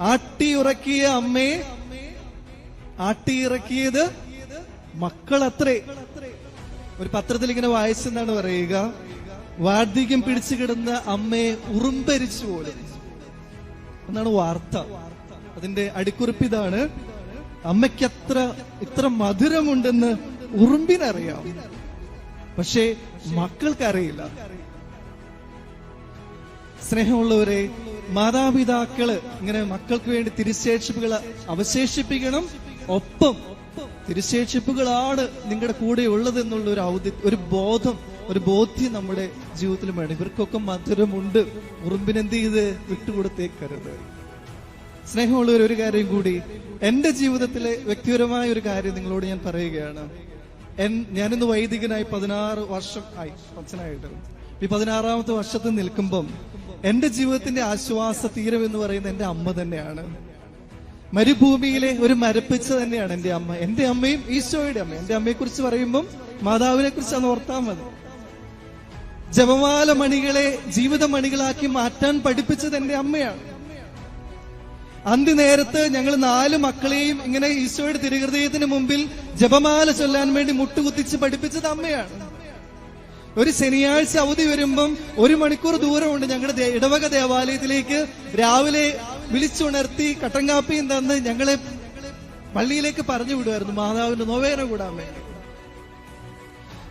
ആട്ടിയുറക്കിയ അമ്മയെ ആട്ടിയിറക്കിയത് മക്കളത്രേ. ഒരു പത്രത്തിൽ ഇങ്ങനെ വായിച്ചെന്നാണ് പറയുക? വാർദ്ധക്യം പിടിച്ചു കിടന്ന അമ്മയെ ഉറുമ്പരിച്ചു പോലെ. എന്നാണ് വാർത്ത. അതിന്റെ അടിക്കുറിപ്പിതാണ് അമ്മയ്ക്കത്ര ഇത്ര മധുരമുണ്ടെന്ന് ഉറുമ്പിനറിയാം. പക്ഷേ മക്കൾക്കറിയില്ല. സ്നേഹമുള്ളവരെ മാതാപിതാക്കൾ ഇങ്ങനെ മക്കൾക്ക് വേണ്ടി തിരുശേഷിപ്പുകൾ അവശേഷിപ്പിക്കണം. ഒപ്പം തിരുശേഷിപ്പുകളാണ് നിങ്ങളുടെ കൂടെ ഉള്ളത് എന്നുള്ള ഒരു ഔദി ഒരു ബോധം ഒരു ബോധ്യം നമ്മുടെ ജീവിതത്തിൽ വേണം. ഇവർക്കൊക്കെ മധുരമുണ്ട്. ഉറുമ്പിനെന്ത് ചെയ്ത്? വിട്ടുകൊടുത്തേക്കരുത്. സ്നേഹമുള്ളവർ ഒരു കാര്യം കൂടി. എന്റെ ജീവിതത്തിലെ വ്യക്തിപരമായ ഒരു കാര്യം നിങ്ങളോട് ഞാൻ പറയുകയാണ്. എൻ- ഞാനിന്ന് വൈദികനായി പതിനാറ് വർഷം ആയി. അച്ഛനായിട്ട്. ഈ പതിനാറാമത്തെ വർഷത്തിൽ നിൽക്കുമ്പം എന്റെ ജീവിതത്തിന്റെ ആശ്വാസ തീരം എന്ന് പറയുന്നത് എന്റെ അമ്മ തന്നെയാണ്. മരുഭൂമിയിലെ ഒരു മരപ്പിച്ച തന്നെയാണ് എന്റെ അമ്മ. എന്റെ അമ്മയും ഈശോയുടെ അമ്മ എന്റെ അമ്മയെ കുറിച്ച് പറയുമ്പം മാതാവിനെ കുറിച്ച് അന്ന് ഓർത്താൽ മതി. ജപമാല മണികളെ ജീവിത മണികളാക്കി മാറ്റാൻ പഠിപ്പിച്ചത് എന്റെ അമ്മയാണ്. അന്തി നേരത്ത് ഞങ്ങൾ നാല് മക്കളെയും ഇങ്ങനെ ഈശോയുടെ തിരുഹൃദയത്തിന് മുമ്പിൽ ജപമാല ചൊല്ലാൻ വേണ്ടി മുട്ടുകുത്തിച്ച് പഠിപ്പിച്ചത് അമ്മയാണ്. ഒരു ശനിയാഴ്ച അവധി വരുമ്പം ഒരു മണിക്കൂർ ദൂരമുണ്ട് ഞങ്ങളുടെ ഇടവക ദേവാലയത്തിലേക്ക്. രാവിലെ വിളിച്ചുണർത്തി കട്ടൻ കാപ്പിയും തന്ന് ഞങ്ങളെ പള്ളിയിലേക്ക് പറഞ്ഞു വിടുമായിരുന്നു മാതാവിന്റെ നോവേന കൂടാൻ വേണ്ടി.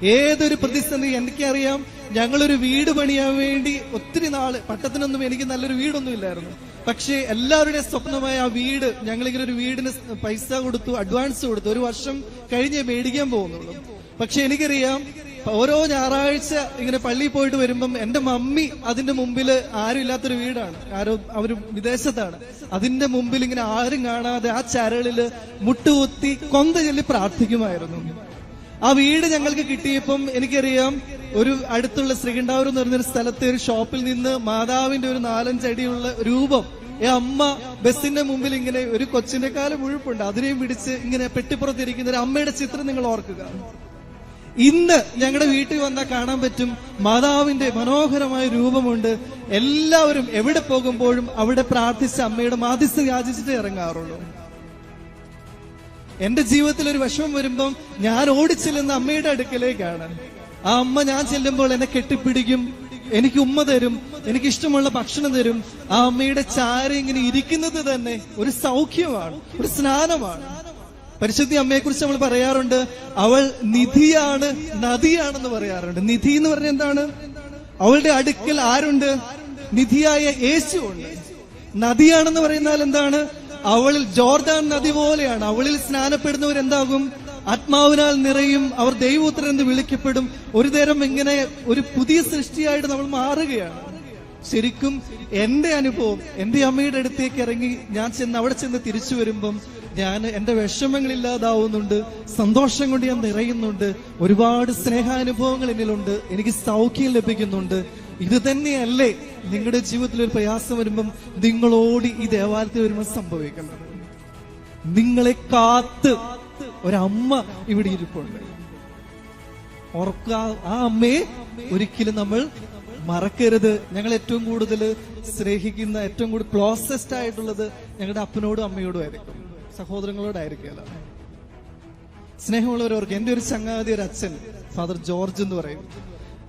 ഏതൊരു പ്രതിസന്ധി എനിക്കറിയാം. ഞങ്ങളൊരു വീട് പണിയാൻ വേണ്ടി ഒത്തിരി നാൾ പട്ടത്തിനൊന്നും എനിക്ക് നല്ലൊരു വീടൊന്നും ഇല്ലായിരുന്നു പക്ഷേ എല്ലാവരുടെയും സ്വപ്നമായ ആ വീട് ഞങ്ങളിങ്ങനെ ഒരു വീടിന് പൈസ കൊടുത്തു അഡ്വാൻസ് കൊടുത്തു. ഒരു വർഷം കഴിഞ്ഞേ മേടിക്കാൻ പോകുന്നുള്ളൂ. പക്ഷെ എനിക്കറിയാം ഓരോ ഞായറാഴ്ച ഇങ്ങനെ പള്ളിയിൽ പോയിട്ട് വരുമ്പം എന്റെ മമ്മി അതിന്റെ മുമ്പിൽ ആരും ഇല്ലാത്തൊരു വീടാണ്. ആരോ അവർ വിദേശത്താണ്. അതിന്റെ മുമ്പിൽ ഇങ്ങനെ ആരും കാണാതെ ആ ചരളിൽ മുട്ടുകുത്തി കൊന്ത ചൊല്ലി പ്രാർത്ഥിക്കുമായിരുന്നു. ആ വീട് ഞങ്ങൾക്ക് കിട്ടിയപ്പം എനിക്കറിയാം ഒരു അടുത്തുള്ള ശ്രീകണ്ഠാവൂർ എന്ന് പറഞ്ഞൊരു സ്ഥലത്തെ ഒരു ഷോപ്പിൽ നിന്ന് മാതാവിന്റെ ഒരു നാലഞ്ചടിയുള്ള രൂപം ഈ അമ്മ ബസിന്റെ മുമ്പിൽ ഇങ്ങനെ ഒരു കൊച്ചിന്റെ കാലം മുഴുപ്പുണ്ട്. അതിനെയും പിടിച്ച് ഇങ്ങനെ പെട്ടിപ്പുറത്തിരിക്കുന്ന ഒരു അമ്മയുടെ ചിത്രം നിങ്ങൾ ഓർക്കുക. ഇന്ന് ഞങ്ങളുടെ വീട്ടിൽ വന്നാൽ കാണാൻ പറ്റും മാതാവിന്റെ മനോഹരമായ രൂപമുണ്ട്. എല്ലാവരും എവിടെ പോകുമ്പോഴും അവിടെ പ്രാർത്ഥിച്ച അമ്മയുടെ മാധ്യസ്ഥ യാചിച്ചിട്ട് ഇറങ്ങാറുള്ളൂ. എന്റെ ജീവിതത്തിൽ ഒരു വിഷമം വരുമ്പം ഞാൻ ഓടിച്ചെല്ലുന്ന അമ്മയുടെ അടുക്കലേക്കാണ്. ആ അമ്മ ഞാൻ ചെല്ലുമ്പോൾ എന്നെ കെട്ടിപ്പിടിക്കും എനിക്ക് ഉമ്മ തരും എനിക്ക് ഇഷ്ടമുള്ള ഭക്ഷണം തരും. ആ അമ്മയുടെ ചാര ഇങ്ങനെ ഇരിക്കുന്നത് തന്നെ ഒരു സൗഖ്യമാണ് ഒരു സ്നാനമാണ്. പരിശുദ്ധി അമ്മയെ കുറിച്ച് നമ്മൾ പറയാറുണ്ട് അവൾ നിധിയാണ് നദിയാണെന്ന് പറയാറുണ്ട്. നിധി എന്ന് പറഞ്ഞ എന്താണ്? അവളുടെ അടുക്കൽ ആരുണ്ട്? നിധിയായ യേശു ഉണ്ട്. നദിയാണെന്ന് പറയുന്നാൽ എന്താണ്? അവളിൽ ജോർദാൻ നദി പോലെയാണ്. അവളിൽ സ്നാനപ്പെടുന്നവർ എന്താകും? ആത്മാവിനാൽ നിറയും. അവർ ദൈവോത്തരം എന്ന് വിളിക്കപ്പെടും. ഒരു നേരം ഇങ്ങനെ ഒരു പുതിയ സൃഷ്ടിയായിട്ട് നമ്മൾ മാറുകയാണ്. ശരിക്കും എന്റെ അനുഭവം എന്റെ അമ്മയുടെ അടുത്തേക്ക് ഇറങ്ങി ഞാൻ ചെന്ന് അവിടെ ചെന്ന് തിരിച്ചു വരുമ്പം ഞാൻ എന്റെ വിഷമങ്ങൾ ഇല്ലാതാവുന്നുണ്ട് സന്തോഷം കൊണ്ട് ഞാൻ നിറയുന്നുണ്ട്. ഒരുപാട് സ്നേഹാനുഭവങ്ങൾ എന്നിലുണ്ട്. എനിക്ക് സൗഖ്യം ലഭിക്കുന്നുണ്ട്. ഇത് തന്നെയല്ലേ നിങ്ങളുടെ ജീവിതത്തിൽ ഒരു പ്രയാസം വരുമ്പം നിങ്ങളോടി ഈ ദേവാലയത്തിൽ വരുമ്പോൾ സംഭവിക്കണം നിങ്ങളെ കാത്ത് ഒരമ്മ ഇവിടെ ഇരിപ്പുണ്ട്. ഓർക്കുക ആ അമ്മയെ ഒരിക്കലും നമ്മൾ മറക്കരുത്. ഞങ്ങൾ ഏറ്റവും കൂടുതൽ സ്നേഹിക്കുന്ന ഏറ്റവും കൂടുതൽ ക്ലോസസ്റ്റ് ആയിട്ടുള്ളത് ഞങ്ങളുടെ അപ്പനോടും അമ്മയോടും ആയിരിക്കും. സഹോദരങ്ങളോടായിരിക്കുമല്ല സ്നേഹമുള്ളവരോർക്ക് എന്റെ ഒരു ചങ്ങാതി ഒരു അച്ഛൻ ഫാദർ ജോർജ് എന്ന് പറയും.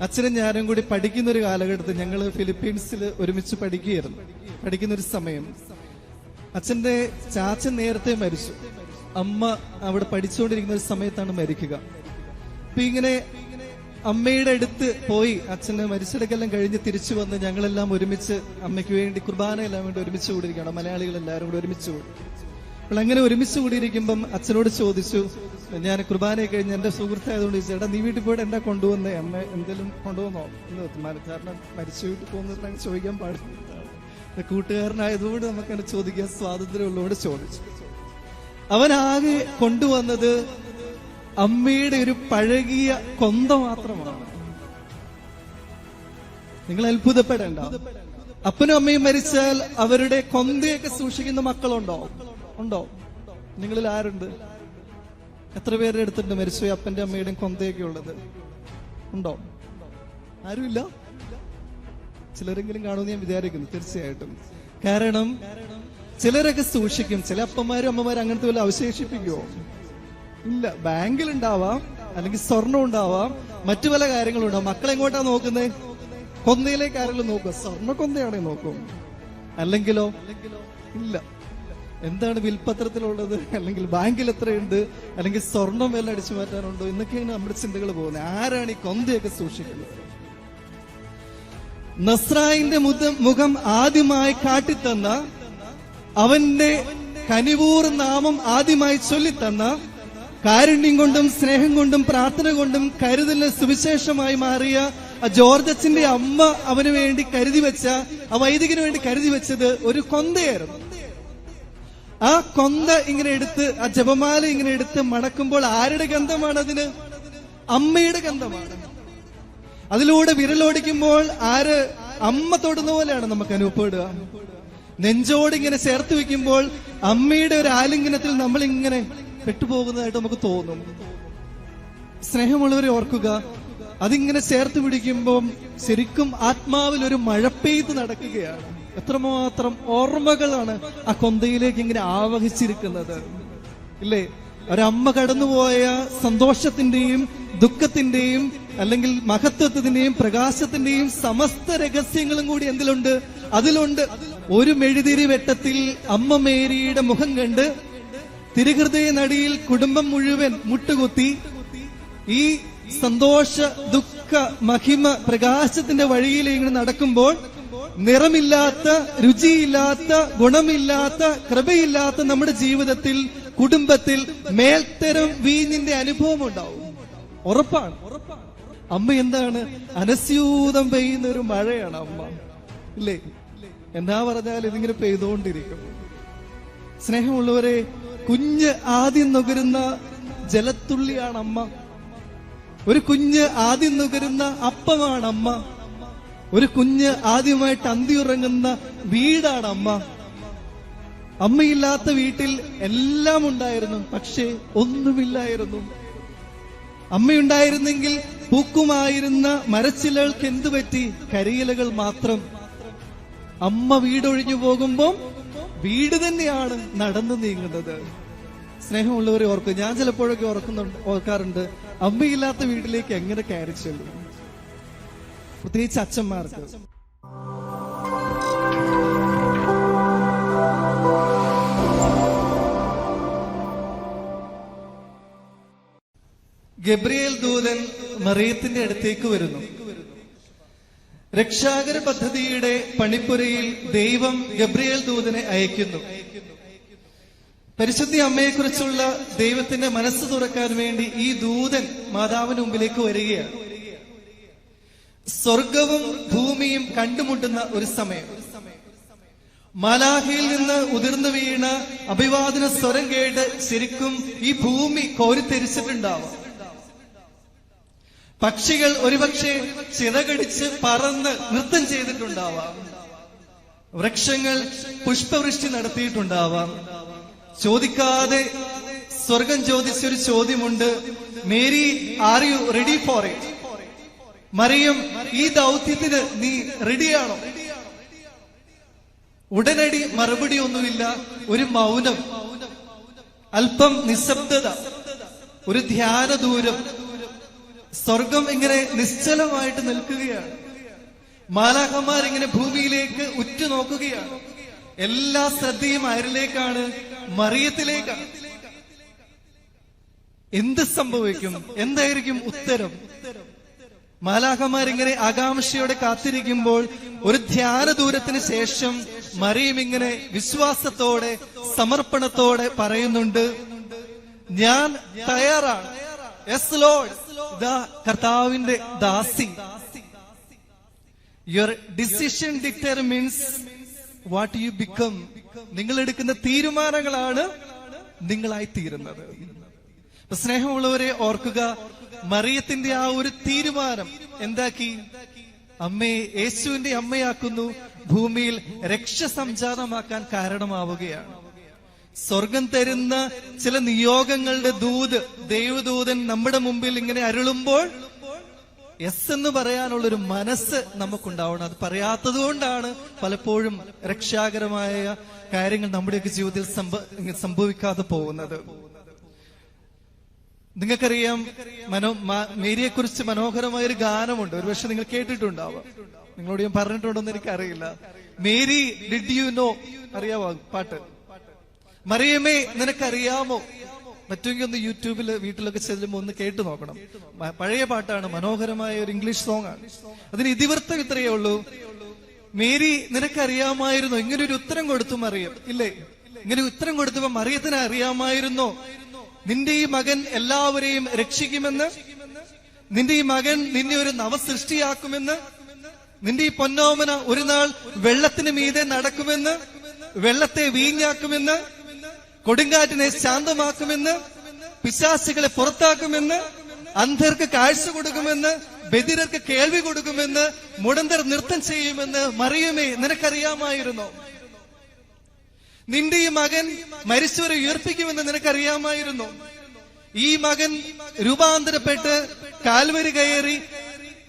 അച്ഛനും ഞാനും കൂടി പഠിക്കുന്ന ഒരു കാലഘട്ടത്തിൽ ഞങ്ങൾ ഫിലിപ്പീൻസിൽ ഒരുമിച്ച് പഠിക്കുകയായിരുന്നു. പഠിക്കുന്ന ഒരു സമയം. അച്ഛന്റെ ചാച്ചൻ നേരത്തെ മരിച്ചു. അമ്മ അവിടെ പഠിച്ചുകൊണ്ടിരിക്കുന്ന ഒരു സമയത്താണ് മരിക്കുക. അപ്പൊ ഇങ്ങനെ അമ്മയുടെ അടുത്ത് പോയി അച്ഛന് മരിച്ചെടുക്കെല്ലാം കഴിഞ്ഞ് തിരിച്ചു വന്ന് ഞങ്ങളെല്ലാം ഒരുമിച്ച് അമ്മയ്ക്ക് വേണ്ടി കുർബാന എല്ലാം വേണ്ടി ഒരുമിച്ച് കൂടിയിരിക്കണം മലയാളികൾ എല്ലാവരും കൂടി ഒരുമിച്ച് കൂടി. അപ്പോൾ അങ്ങനെ ഒരുമിച്ച് കൂടിയിരിക്കുമ്പം അച്ഛനോട് ചോദിച്ചു ഞാൻ കുർബാന കഴിഞ്ഞ് എന്റെ സുഹൃത്തായതുകൊണ്ട് ചോദിച്ചു ചേട്ടാ നീ വീട്ടിൽ പോയിട്ട് എന്താ കൊണ്ടുവന്നേ? അമ്മ എന്തെങ്കിലും കൊണ്ടുവന്നോ? എന്ന് കാരണം മരിച്ചു വീട്ടിൽ പോകുന്നത് ചോദിക്കാൻ പാടില്ല. കൂട്ടുകാരനായതുകൊണ്ട് നമുക്ക് അങ്ങനെ ചോദിക്കാൻ സ്വാതന്ത്ര്യമുള്ളതുകൊണ്ട് ചോദിച്ചു. അവനാകെ കൊണ്ടുവന്നത് അമ്മയുടെ ഒരു പഴകിയ കൊന്ത മാത്രമാണ്. നിങ്ങൾ അത്ഭുതപ്പെടേണ്ട. അപ്പനും അമ്മയും മരിച്ചാൽ അവരുടെ കൊന്തയൊക്കെ സൂക്ഷിക്കുന്ന മക്കളുണ്ടോ? ഉണ്ടോ? നിങ്ങളിൽ ആരുണ്ട്? എത്ര പേരുടെ അടുത്തുണ്ട് മരിച്ചുപോയി അപ്പന്റെ അമ്മയുടെയും കൊന്തയൊക്കെ ഉള്ളത്? ഉണ്ടോ? ആരുമില്ല? ചിലരെങ്കിലും കാണുമെന്ന് ഞാൻ വിചാരിക്കുന്നു തീർച്ചയായിട്ടും. കാരണം ചിലരൊക്കെ സൂക്ഷിക്കും. ചില അപ്പന്മാരും അമ്മമാരും അങ്ങനത്തെ വല്ല അവശേഷിപ്പിക്കുമോ ഇല്ല. ബാങ്കിൽ ഉണ്ടാവാം അല്ലെങ്കിൽ സ്വർണം ഉണ്ടാവാം മറ്റു പല കാര്യങ്ങളും ഉണ്ടാവും. മക്കൾ എങ്ങോട്ടാ നോക്കുന്നത് കൊന്തയിലേക്ക് ആരെങ്കിലും നോക്കുക സ്വർണ കൊന്തയാണെങ്കിൽ നോക്കും. അല്ലെങ്കിലോ? ഇല്ല. എന്താണ് വിൽപത്രത്തിലുള്ളത്? അല്ലെങ്കിൽ ബാങ്കിൽ എത്രയുണ്ട്? അല്ലെങ്കിൽ സ്വർണം വില അടിച്ചു മാറ്റാനുണ്ടോ? എന്നൊക്കെയാണ് നമ്മുടെ ചിന്തകൾ പോകുന്നത്. ആരാണ് ഈ കൊന്തയൊക്കെ സൂക്ഷിക്കുന്നത്? നസ്രായിന്റെ മുഖം ആദ്യമായി കാട്ടിത്തന്ന അവന്റെ കനിവൂർ നാമം ആദ്യമായി ചൊല്ലിത്തന്ന കാരുണ്യം കൊണ്ടും സ്നേഹം കൊണ്ടും പ്രാർത്ഥന കൊണ്ടും കരുതലിന് സുവിശേഷമായി മാറിയ ജോർജച്ചിന്റെ അമ്മ അവന് വേണ്ടി കരുതി വെച്ച ആ വൈദികന് വേണ്ടി കരുതി വെച്ചത് ഒരു കൊന്തയായിരുന്നു. ആ കൊന്ത ഇങ്ങനെ എടുത്ത് ആ ജപമാല ഇങ്ങനെ എടുത്ത് മണക്കുമ്പോൾ ആരുടെ ഗന്ധമാണ് അതിന്? അമ്മയുടെ ഗന്ധമാണ്. അതിലൂടെ വിരലോടിക്കുമ്പോൾ ആര് അമ്മ തൊടുന്ന പോലെയാണ് നമുക്ക് അനുഭവപ്പെടുക. നെഞ്ചോട് ഇങ്ങനെ ചേർത്ത് വെക്കുമ്പോൾ അമ്മയുടെ ഒരു ആലിംഗനത്തിൽ നമ്മൾ ഇങ്ങനെ പെട്ടുപോകുന്നതായിട്ട് നമുക്ക് തോന്നും. സ്നേഹമുള്ളവരെ ഓർക്കുക അതിങ്ങനെ ചേർത്ത് പിടിക്കുമ്പോൾ ശരിക്കും ആത്മാവിൽ ഒരു മഴ പെയ്ത് നടക്കുകയാണ്. എത്രമാത്രം ഓർമ്മകളാണ് ആ കൊന്തയിലേക്ക് ഇങ്ങനെ ആവഹിച്ചിരിക്കുന്നത്. ഇല്ലേ? ഒരമ്മ കടന്നുപോയ സന്തോഷത്തിന്റെയും ദുഃഖത്തിന്റെയും അല്ലെങ്കിൽ മഹത്വത്തിന്റെയും പ്രകാശത്തിന്റെയും സമസ്ത രഹസ്യങ്ങളും കൂടി എന്തിലുണ്ട്? അതിലുണ്ട്. ഒരു മെഴുതിരി വെട്ടത്തിൽ അമ്മ മേരിയുടെ മുഖം കണ്ട് തിരുഹൃദയ നടിയിൽ കുടുംബം മുഴുവൻ മുട്ടുകുത്തി ഈ സന്തോഷ ദുഃഖ മഹിമ പ്രകാശത്തിന്റെ വഴിയിൽ ഇങ്ങനെ നടക്കുമ്പോൾ നിറമില്ലാത്ത രുചിയില്ലാത്ത ഗുണമില്ലാത്ത കൃപയില്ലാത്ത നമ്മുടെ ജീവിതത്തിൽ കുടുംബത്തിൽ മേൽത്തരം വീഞ്ഞിന്റെ അനുഭവം ഉണ്ടാവും ഉറപ്പാണ്. അമ്മ എന്താണ്? അനസ്യൂതം പെയ്യുന്ന ഒരു മഴയാണ് അമ്മ. ഇല്ലേ? എന്നാ പറഞ്ഞാൽ ഇതിങ്ങനെ പെയ്തുകൊണ്ടിരിക്കും സ്നേഹമുള്ളവരെ കുഞ്ഞ് ആദ്യം നുകരുന്ന ജലത്തുള്ളിയാണ് അമ്മ ഒരു കുഞ്ഞ് ആദ്യം നുകരുന്ന അപ്പമാണ് അമ്മ ഒരു കുഞ്ഞ് ആദ്യമായിട്ട് അന്തി ഉറങ്ങുന്ന വീടാണ് അമ്മ. അമ്മയില്ലാത്ത വീട്ടിൽ എല്ലാം ഉണ്ടായിരുന്നു പക്ഷേ ഒന്നുമില്ലായിരുന്നു. അമ്മയുണ്ടായിരുന്നെങ്കിൽ പൂക്കുമായിരുന്ന മരച്ചിലകൾക്ക് എന്തു പറ്റി? കരിയിലകൾ മാത്രം. അമ്മ വീടൊഴിഞ്ഞു പോകുമ്പോൾ വീട് തന്നെയാണ് നടന്നു നീങ്ങുന്നത്. സ്നേഹമുള്ളവരെ ഓർക്കും ഞാൻ ചിലപ്പോഴൊക്കെ ഓർക്കുന്നുണ്ട് ഓർക്കാറുണ്ട് അമ്മയില്ലാത്ത വീട്ടിലേക്ക് എങ്ങനെ കയറി ചെല്ലും? പ്രത്യേകിച്ച് അച്ഛന്മാർക്ക് ഗബ്രിയേൽ ദൂതൻ മറിയത്തിന്റെ അടുത്തേക്ക് വരുന്നു. രക്ഷാകര പദ്ധതിയുടെ പണിപ്പുരയിൽ ദൈവം ഗബ്രിയേൽ ദൂതനെ അയക്കുന്നു. പരിശുദ്ധി അമ്മയെക്കുറിച്ചുള്ള ദൈവത്തിന്റെ മനസ്സ് തുറക്കാൻ വേണ്ടി ഈ ദൂതൻ മാതാവിന് മുമ്പിലേക്ക് വരികയാണ്. സ്വർഗവും ഭൂമിയും കണ്ടുമുട്ടുന്ന ഒരു സമയം. മലാഹയിൽ നിന്ന് ഉതിർന്നു വീണ അഭിവാദന സ്വരം കേട്ട് ശരിക്കും ഈ ഭൂമി കോരിത്തെരിച്ചിട്ടുണ്ടാവും. പക്ഷികൾ ഒരുപക്ഷെ ചിറകടിച്ച് പറന്ന് നൃത്തം ചെയ്തിട്ടുണ്ടാവാം. വൃക്ഷങ്ങൾ പുഷ്പവൃഷ്ടി നടത്തിയിട്ടുണ്ടാവാം. ചോദിക്കാതെ സ്വർഗം ചോദിച്ചൊരു ചോദ്യമുണ്ട് Mary are you ready for it Mariyam ഈ ദൗത്യത്തിന് നീ റെഡിയാണോ ഉടനടി മറുപടി ഒന്നുമില്ല ഒരു മൗനം. അല്പം നിശബ്ദത ഒരു ധ്യാന ദൂരം. സ്വർഗം ഇങ്ങനെ നിശ്ചലമായിട്ട് നിൽക്കുകയാണ്. മാലാഖമാർ ഇങ്ങനെ ഭൂമിയിലേക്ക് ഉറ്റുനോക്കുകയാണ് എല്ലാ ശ്രദ്ധയും ആരിലേക്കാണ് മറിയത്തിലേക്കാണ്. എന്ത് സംഭവിക്കും? എന്തായിരിക്കും ഉത്തരം? മാലാഖമാരിങ്ങനെ ആകാംക്ഷയോടെ കാത്തിരിക്കുമ്പോൾ ഒരു ധ്യാന ദൂരത്തിന് ശേഷം മറിയം ഇങ്ങനെ വിശ്വാസത്തോടെ സമർപ്പണത്തോടെ പറയുന്നുണ്ട് ഞാൻ തയ്യാറാണ്. എസ് ലോഡ് ഇതാ കർത്താവിന്റെ ദാസി. Your decision determines what you become നിങ്ങൾ എടുക്കുന്ന തീരുമാനങ്ങളാണ് നിങ്ങളായി തീരുന്നത്. സ്നേഹമുള്ളവരെ ഓർക്കുക മറിയത്തിന്റെ ആ ഒരു തീരുമാനം എന്താക്കി? അമ്മയെ യേശുവിന്റെ അമ്മയാക്കുന്നു. ഭൂമിയിൽ രക്ഷ സംജാതമാക്കാൻ കാരണമാവുകയാണ്. സ്വർഗം തരുന്ന ചില നിയോഗങ്ങളുടെ ദൂത് ദൈവദൂതൻ നമ്മുടെ മുമ്പിൽ ഇങ്ങനെ അരുളുമ്പോൾ എസ് എന്ന് പറയാനുള്ള ഒരു മനസ്സ് നമുക്കുണ്ടാവണം. അത് പറയാത്തത് കൊണ്ടാണ് പലപ്പോഴും രക്ഷാകരമായ കാര്യങ്ങൾ നമ്മുടെയൊക്കെ ജീവിതത്തിൽ സംഭവിക്കാതെ പോകുന്നത്. നിങ്ങൾക്കറിയാം മനോ മേരിയെ കുറിച്ച് മനോഹരമായ ഒരു ഗാനമുണ്ട്. ഒരുപക്ഷെ നിങ്ങൾ കേട്ടിട്ടുണ്ടാവാം. നിങ്ങളോട് ഞാൻ പറഞ്ഞിട്ടുണ്ടോന്ന് എനിക്കറിയില്ല. മേരി ഡിഡ് യു നോ അറിയാവോ പാട്ട്? മറിയമേ നിനക്കറിയാമോ? പറ്റുമെങ്കിൽ ഒന്ന് യൂട്യൂബിൽ വീട്ടിലൊക്കെ ചെല്ലുമ്പോൾ ഒന്ന് കേട്ടു നോക്കണം. പഴയ പാട്ടാണ്. മനോഹരമായ ഒരു ഇംഗ്ലീഷ് സോങ് ആണ് അതിന് ഇതിവൃത്തം ഇത്രയേ ഉള്ളൂ. മേരി നിനക്കറിയാമായിരുന്നോ? ഇങ്ങനെ ഒരു ഉത്തരം കൊടുത്തു മറിയം. ഇല്ലേ? ഇങ്ങനെ ഉത്തരം കൊടുത്തപ്പോ മറിയത്തിന് അറിയാമായിരുന്നോ നിന്റെ ഈ മകൻ എല്ലാവരെയും രക്ഷിക്കുമെന്ന് നിന്റെ ഈ മകൻ നിന്നെ ഒരു നവസൃഷ്ടിയാക്കുമെന്ന് നിന്റെ ഈ പൊന്നോമന ഒരു നാൾ വെള്ളത്തിന് മീതെ നടക്കുമെന്ന് വെള്ളത്തെ വീഞ്ഞാക്കുമെന്ന് കൊടുങ്കാറ്റിനെ ശാന്തമാക്കുമെന്ന് പിശാസികളെ പുറത്താക്കുമെന്ന് അന്ധർക്ക് കാഴ്ച കൊടുക്കുമെന്ന് ബദിരർക്ക് കേൾവി കൊടുക്കുമെന്ന് മുടന്തർ നൃത്തം ചെയ്യുമെന്ന് മറിയുമേ നിനക്കറിയാമായിരുന്നോ? നിന്റെ ഈ മകൻ മരിച്ചവരെ ഉയർപ്പിക്കുമെന്ന് നിനക്കറിയാമായിരുന്നു. ഈ മകൻ രൂപാന്തരപ്പെട്ട് കാൽവരി കയറി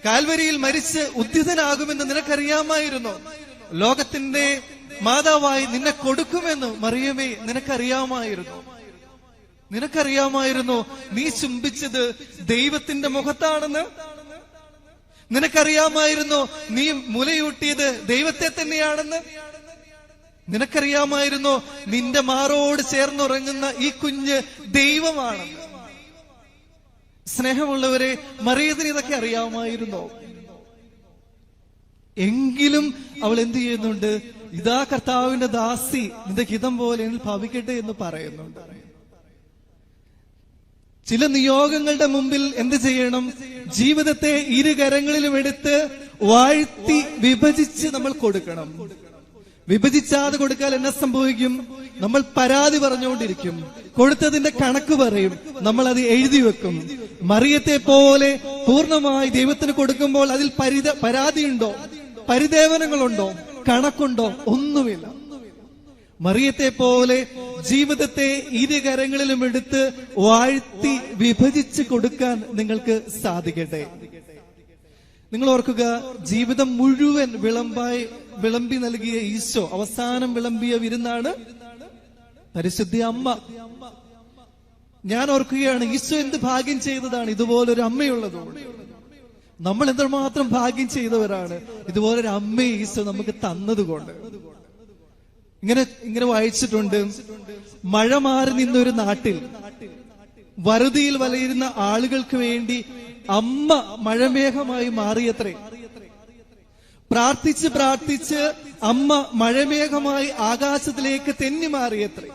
കാൽവരിയിൽ മരിച്ച് ഉദ്ധിതനാകുമെന്ന് നിനക്കറിയാമായിരുന്നു. ലോകത്തിന്റെ മാതാവായി നിന്നെ കൊടുക്കുമെന്ന് മറിയമേ നിനക്കറിയാമായിരുന്നു. നിനക്കറിയാമായിരുന്നു നീ ചുംബിച്ചത് ദൈവത്തിന്റെ മുഖത്താണെന്ന്? നിനക്കറിയാമായിരുന്നു നീ മുലയൂട്ടിയത് ദൈവത്തെ തന്നെയാണെന്ന്? നിനക്കറിയാമായിരുന്നോ നിന്റെ മാറോട് ചേർന്നുറങ്ങുന്ന ഈ കുഞ്ഞ് ദൈവമാണ് സ്നേഹമുള്ളവരെ മറിയതിന് ഇതൊക്കെ അറിയാമായിരുന്നോ? എങ്കിലും അവൾ എന്ത് ചെയ്യുന്നുണ്ട്? ഇതാ കർത്താവിന്റെ ദാസി നിന്റെ ഹിതം പോലെ എന്നിൽ ഭവിക്കട്ടെ എന്ന് പറയുന്നുണ്ട്. ചില നിയോഗങ്ങളുടെ മുമ്പിൽ എന്ത് ചെയ്യണം? ജീവിതത്തെ ഇരുകരങ്ങളിലും എടുത്ത് വാഴ്ത്തി വിഭജിച്ച് നമ്മൾ കൊടുക്കണം. വിഭജിച്ചാതെ കൊടുക്കാൻ എന്നെ സംഭവിക്കും? നമ്മൾ പരാതി പറഞ്ഞുകൊണ്ടിരിക്കും. കൊടുത്തതിന്റെ കണക്ക് പറയും. നമ്മൾ അത് എഴുതി വെക്കും. മറിയത്തെ പോലെ പൂർണമായി ദൈവത്തിന് കൊടുക്കുമ്പോൾ അതിൽ പരിത പരാതിയുണ്ടോ? പരിദേവനങ്ങളുണ്ടോ? കണക്കുണ്ടോ? ഒന്നുമില്ല. മറിയത്തെ പോലെ ജീവിതത്തെ ഇരുകരങ്ങളിലും എടുത്ത് വാഴ്ത്തി വിഭജിച്ച് കൊടുക്കാൻ നിങ്ങൾക്ക് സാധിക്കട്ടെ. നിങ്ങൾ ഓർക്കുക ജീവിതം മുഴുവൻ വിളമ്പായി വിളമ്പി നൽകിയ ഈശോ അവസാനം വിളമ്പിയ വിരുന്നാണ് പരിശുദ്ധി അമ്മ. ഞാൻ ഓർക്കുകയാണ് ഈശോ എന്ത് ഭാഗ്യം ചെയ്തതാണ് ഇതുപോലൊരു അമ്മയുള്ളതുകൊണ്ട് നമ്മൾ എന്തുമാത്രം ഭാഗ്യം ചെയ്തവരാണ് ഇതുപോലൊരു അമ്മ ഈശോ നമുക്ക് തന്നതുകൊണ്ട് ഇങ്ങനെ ഇങ്ങനെ വായിച്ചിട്ടുണ്ട് മഴ മാറി നിന്നൊരു നാട്ടിൽ വറുതിയിൽ വലയിരുന്ന ആളുകൾക്ക് വേണ്ടി അമ്മ മഴമേഘമായി മാറിയത്രേ. പ്രാർത്ഥിച്ച് പ്രാർത്ഥിച്ച് അമ്മ മഴമേഘമായി ആകാശത്തിലേക്ക് തെന്നി മാറിയത്രേ.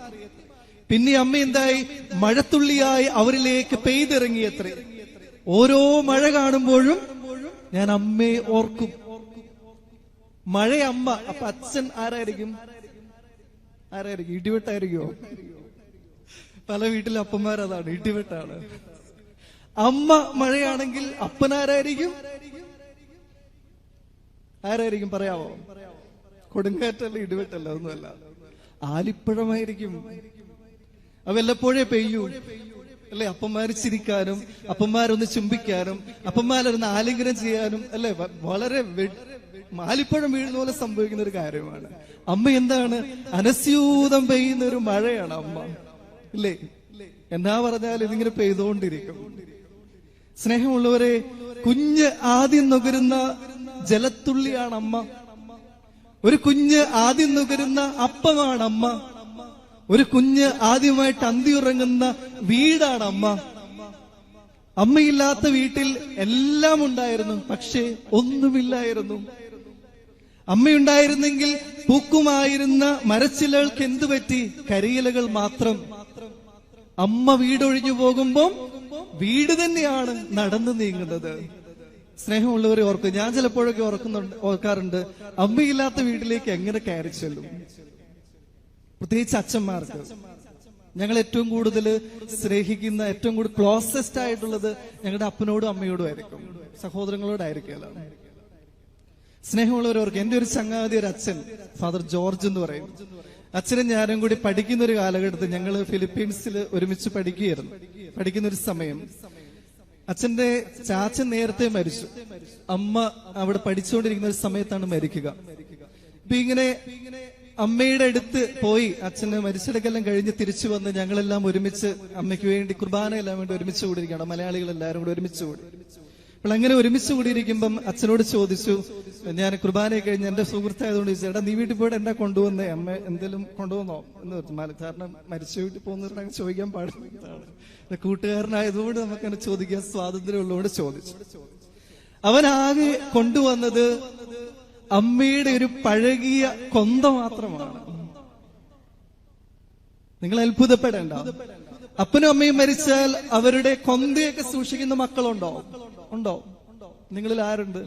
പിന്നെ അമ്മ എന്തായി? മഴത്തുള്ളിയായി അവരിലേക്ക് പെയ്തിറങ്ങിയത്രേ. ഓരോ മഴ കാണുമ്പോഴും ഞാൻ അമ്മയെ ഓർക്കും. മഴ അമ്മ അപ്പൊ അച്ഛൻ ആരായിരിക്കും? ആരായിരിക്കും? ഇടിവെട്ടായിരിക്കോ പല വീട്ടിലെ അപ്പന്മാരതാണ് ഇടിവെട്ടാണ്. അമ്മ മഴയാണെങ്കിൽ അപ്പനാരായിരിക്കും? ആരായിരിക്കും പറയാവോ? കൊടുങ്കാറ്റല്ല ഇടിവെട്ടല്ല ഒന്നുമല്ല ആലിപ്പഴമായിരിക്കും. അത് വല്ലപ്പോഴേ പെയ്യൂ. അല്ലെ? അപ്പന്മാര് ചിരിക്കാനും അപ്പന്മാരൊന്ന് ചുംബിക്കാനും അപ്പന്മാരൊന്ന് ആലിംഗനം ചെയ്യാനും അല്ലെ? വളരെ ആലിപ്പഴം വീഴുന്ന പോലെ സംഭവിക്കുന്ന ഒരു കാര്യമാണ്. അമ്മ എന്താണ്? അനസ്യൂതം പെയ്യുന്ന ഒരു മഴയാണ് അമ്മ. ഇല്ലേ? എന്നാ പറഞ്ഞാൽ ഇതിങ്ങനെ പെയ്തുകൊണ്ടിരിക്കും സ്നേഹമുള്ളവരെ കുഞ്ഞ് ആദ്യം നുകരുന്ന ജലത്തുള്ളിയാണ് അമ്മ ഒരു കുഞ്ഞ് ആദ്യം നുകരുന്ന അപ്പമാണ് അമ്മ ഒരു കുഞ്ഞ് ആദ്യമായിട്ട് അന്തിയുറങ്ങുന്ന വീടാണ് അമ്മ അമ്മയില്ലാത്ത വീട്ടിൽ എല്ലാം ഉണ്ടായിരുന്നു പക്ഷേ ഒന്നുമില്ലായിരുന്നു. അമ്മയുണ്ടായിരുന്നെങ്കിൽ പൂക്കുമായിരുന്ന മരച്ചിലകൾക്ക് എന്തു പറ്റി? കരിയിലകൾ മാത്രം. അമ്മ വീടൊഴിഞ്ഞു പോകുമ്പോൾ വീട് തന്നെയാണ് നടന്നു നീങ്ങുന്നത്. സ്നേഹമുള്ളവരെ ഓർക്കും. ഞാൻ ചിലപ്പോഴൊക്കെ ഓർക്കുന്നുണ്ട് ഓർക്കാറുണ്ട് അമ്മയില്ലാത്ത വീട്ടിലേക്ക് എങ്ങനെ കയറി ചെല്ലും? പ്രത്യേകിച്ച് അച്ഛന്മാർക്ക്. ഞങ്ങൾ ഏറ്റവും കൂടുതൽ സ്നേഹിക്കുന്ന ഏറ്റവും കൂടുതൽ ക്ലോസസ്റ്റ് ആയിട്ടുള്ളത് ഞങ്ങളുടെ അപ്പനോടും അമ്മയോടും ആയിരിക്കും. സഹോദരങ്ങളോടായിരിക്കുമല്ലോ സ്നേഹമുള്ളവരോർക്ക് എന്റെ ഒരു ചങ്ങാതി ഒരു അച്ഛൻ ഫാദർ ജോർജ് എന്ന് പറയും. അച്ഛനും ഞാനും കൂടി പഠിക്കുന്ന ഒരു കാലഘട്ടത്തിൽ ഞങ്ങൾ ഫിലിപ്പീൻസിൽ ഒരുമിച്ച് പഠിക്കുകയായിരുന്നു. പഠിക്കുന്ന ഒരു സമയം. അച്ഛന്റെ ചാച്ചൻ നേരത്തെ മരിച്ചു. അമ്മ അവിടെ പഠിച്ചുകൊണ്ടിരിക്കുന്ന ഒരു സമയത്താണ് മരിക്കുക. ഇപ്പൊ ഇങ്ങനെ അമ്മയുടെ അടുത്ത് പോയി അച്ഛന് മരിച്ചെടുക്കെല്ലാം കഴിഞ്ഞ് തിരിച്ചു വന്ന് ഞങ്ങളെല്ലാം ഒരുമിച്ച് അമ്മയ്ക്ക് വേണ്ടി കുർബാനയെല്ലാം വേണ്ടി ഒരുമിച്ച് കൂടിയിരിക്കണം മലയാളികൾ എല്ലാവരും കൂടി ഒരുമിച്ച് കൂടി. അപ്പോൾ അങ്ങനെ ഒരുമിച്ച് കൂടിയിരിക്കുമ്പം അച്ഛനോട് ചോദിച്ചു ഞാൻ കുർബാന കഴിഞ്ഞ് എന്റെ സുഹൃത്തായതുകൊണ്ട് ചോദിച്ചു എടാ നീ വീട്ടിൽ പോയിട്ട് എന്നെ കൊണ്ടുവന്നേ? അമ്മ എന്തെങ്കിലും കൊണ്ടുവന്നോ? എന്ന് പറഞ്ഞു. കാരണം മരിച്ച വീട്ടിൽ പോകുന്നവരുടെ ചോദിക്കാൻ പാടില്ല. കൂട്ടുകാരനായതുകൊണ്ട് നമുക്ക് അങ്ങനെ ചോദിക്കാൻ സ്വാതന്ത്ര്യം ഉള്ളതുകൊണ്ട് ചോദിച്ചു. അവനാകെ കൊണ്ടുവന്നത് അമ്മയുടെ ഒരു പഴകിയ കൊന്ത മാത്രമാണ്. നിങ്ങൾ അത്ഭുതപ്പെടേണ്ട. അപ്പനും അമ്മയും മരിച്ചാൽ അവരുടെ കൊന്തയൊക്കെ സൂക്ഷിക്കുന്ന മക്കളുണ്ടോ? ഉണ്ടോ? നിങ്ങളിൽ ആരുണ്ട്?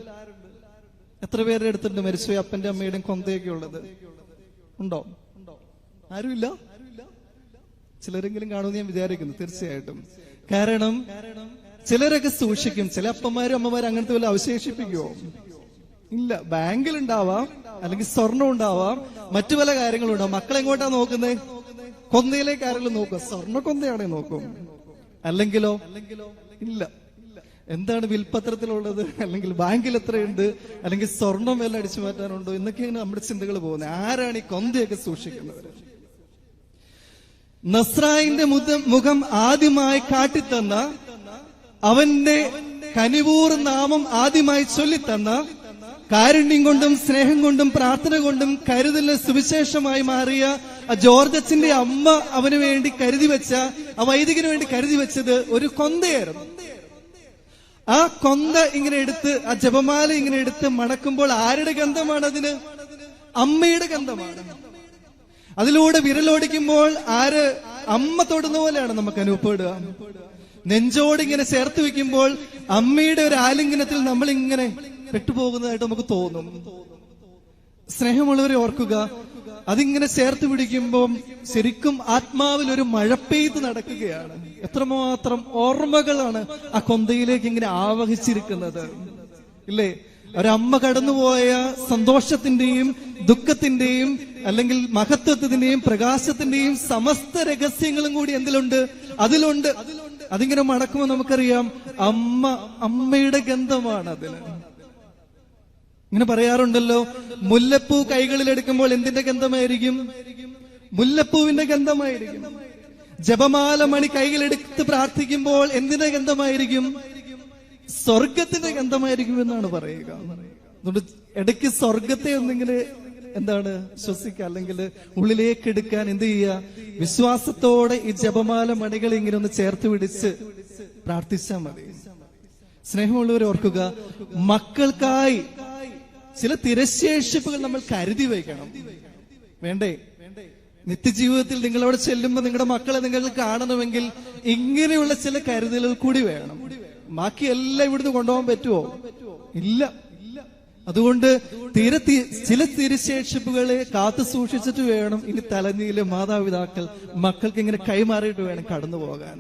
എത്ര പേരുടെ അടുത്തുണ്ട് മരിച്ചുപോയി അപ്പന്റെ അമ്മയുടെയും കൊന്തയൊക്കെ ഉള്ളത്? ഉണ്ടോ? ആരുമില്ല? ചിലരെങ്കിലും കാണുമെന്ന് ഞാൻ വിചാരിക്കുന്നു തീർച്ചയായിട്ടും. കാരണം ചിലരൊക്കെ സൂക്ഷിക്കും ചില അപ്പന്മാരും അമ്മമാരും അങ്ങനത്തെ വല്ല അവശേഷിപ്പിക്കുവോ? ഇല്ല ബാങ്കിൽ ഉണ്ടാവാം അല്ലെങ്കിൽ സ്വർണം ഉണ്ടാവാം മറ്റു പല കാര്യങ്ങളും ഉണ്ടാവും. മക്കൾ എങ്ങോട്ടാ നോക്കുന്നത് കൊന്തയിലേക്ക് ആരെങ്കിലും നോക്കുക സ്വർണ കൊന്തയാണെ നോക്കും. അല്ലെങ്കിലോ? ഇല്ല. എന്താണ് വിൽപത്രത്തിലുള്ളത്? അല്ലെങ്കിൽ ബാങ്കിൽ എത്രയുണ്ട്? അല്ലെങ്കിൽ സ്വർണം വല്ല അടിച്ചു മാറ്റാനുണ്ടോ? എന്നൊക്കെയാണ് നമ്മുടെ ചിന്തകൾ പോകുന്നത്. ആരാണ് ഈ കൊന്തയൊക്കെ സൂക്ഷിക്കുന്നത്? നസ്രായിന്റെ മുഖം- ആദ്യമായി കാട്ടിത്തന്ന അവന്റെ കനിവൂർ നാമം ആദ്യമായി ചൊല്ലിത്തന്ന കാരുണ്യം കൊണ്ടും സ്നേഹം കൊണ്ടും പ്രാർത്ഥന കൊണ്ടും കരുതലിന് സുവിശേഷമായി മാറിയ ആ ജോർജച്ചിന്റെ അമ്മ അവന് വേണ്ടി കരുതി വെച്ച ആ വൈദികന് വേണ്ടി കരുതി വെച്ചത് ഒരു കൊന്തയായിരുന്നു. ആ കൊന്ത ഇങ്ങനെ എടുത്ത് ആ ജപമാല ഇങ്ങനെ എടുത്ത് മണക്കുമ്പോൾ ആരുടെ ഗന്ധമാണ് അതിന്? അമ്മയുടെ ഗന്ധമാണ്. അതിലൂടെ വിരലോടിക്കുമ്പോൾ ആര് അമ്മ തൊടുന്ന പോലെയാണ് നമുക്ക് അനുഭവപ്പെടുക. നെഞ്ചോട് ഇങ്ങനെ ചേർത്ത് വെക്കുമ്പോൾ അമ്മയുടെ ഒരു ആലിംഗനത്തിൽ നമ്മൾ ഇങ്ങനെ പെട്ടുപോകുന്നതായിട്ട് നമുക്ക് തോന്നും. സ്നേഹമുള്ളവരെ ഓർക്കുക. അതിങ്ങനെ ചേർത്ത് പിടിക്കുമ്പോൾ ശരിക്കും ആത്മാവിൽ ഒരു മഴ പെയ്ത് നടക്കുകയാണ്. എത്രമാത്രം ഓർമ്മകളാണ് ആ കൊന്തയിലേക്ക് ഇങ്ങനെ ആവഹിച്ചിരിക്കുന്നത്. ഇല്ലേ? ഒരമ്മ കടന്നുപോയ സന്തോഷത്തിന്റെയും ദുഃഖത്തിന്റെയും അല്ലെങ്കിൽ മഹത്വത്തിന്റെയും പ്രകാശത്തിന്റെയും സമസ്ത രഹസ്യങ്ങളും കൂടി എന്തിലുണ്ട്? അതിലുണ്ട്. അതിങ്ങനെ മടക്കുമ്പോൾ നമുക്കറിയാം അമ്മ അമ്മയുടെ ഗന്ധമാണ് അതിന് ഇങ്ങനെ പറയാറുണ്ടല്ലോ മുല്ലപ്പൂ കൈകളിൽ എടുക്കുമ്പോൾ എന്തിന്റെ ഗന്ധമായിരിക്കും? മുല്ലപ്പൂവിന്റെ ഗന്ധമായിരിക്കും. ജപമാല മണി കൈകളെടുത്ത് പ്രാർത്ഥിക്കുമ്പോൾ എന്തിന്റെ ഗന്ധമായിരിക്കും? സ്വർഗത്തിന്റെ ഗന്ധമായിരിക്കും എന്നാണ് പറയുക. അതുകൊണ്ട് ഇടയ്ക്ക് സ്വർഗത്തെ ഒന്നിങ്ങനെ എന്താണ് ശ്വസിക്കുക അല്ലെങ്കിൽ ഉള്ളിലേക്ക് എടുക്കാൻ എന്ത് ചെയ്യുക? വിശ്വാസത്തോടെ ഈ ജപമാല മണികൾ ഇങ്ങനെ ഒന്ന് ചേർത്ത് പിടിച്ച് പ്രാർത്ഥിച്ചാൽ മതി. സ്നേഹമുള്ളവർ ഓർക്കുക മക്കൾക്കായി ചില തിരശേഷിപ്പുകൾ നമ്മൾ കരുതി വയ്ക്കണം. വേണ്ടേ? നിത്യജീവിതത്തിൽ നിങ്ങൾ അവിടെ ചെല്ലുമ്പോൾ നിങ്ങളുടെ മക്കളെ നിങ്ങൾക്ക് കാണണമെങ്കിൽ ഇങ്ങനെയുള്ള ചില കരുതലുകൾ കൂടി വേണം. ബാക്കി എല്ലാം ഇവിടുന്ന് കൊണ്ടുപോകാൻ പറ്റുമോ? ഇല്ല. അതുകൊണ്ട് തീരെ ചില തിരശേഷിപ്പുകളെ കാത്തു സൂക്ഷിച്ചിട്ട് വേണം ഇനി തലഞ്ഞിയിലെ മാതാപിതാക്കൾ മക്കൾക്ക് ഇങ്ങനെ കൈമാറിയിട്ട് വേണം കടന്നു പോകാൻ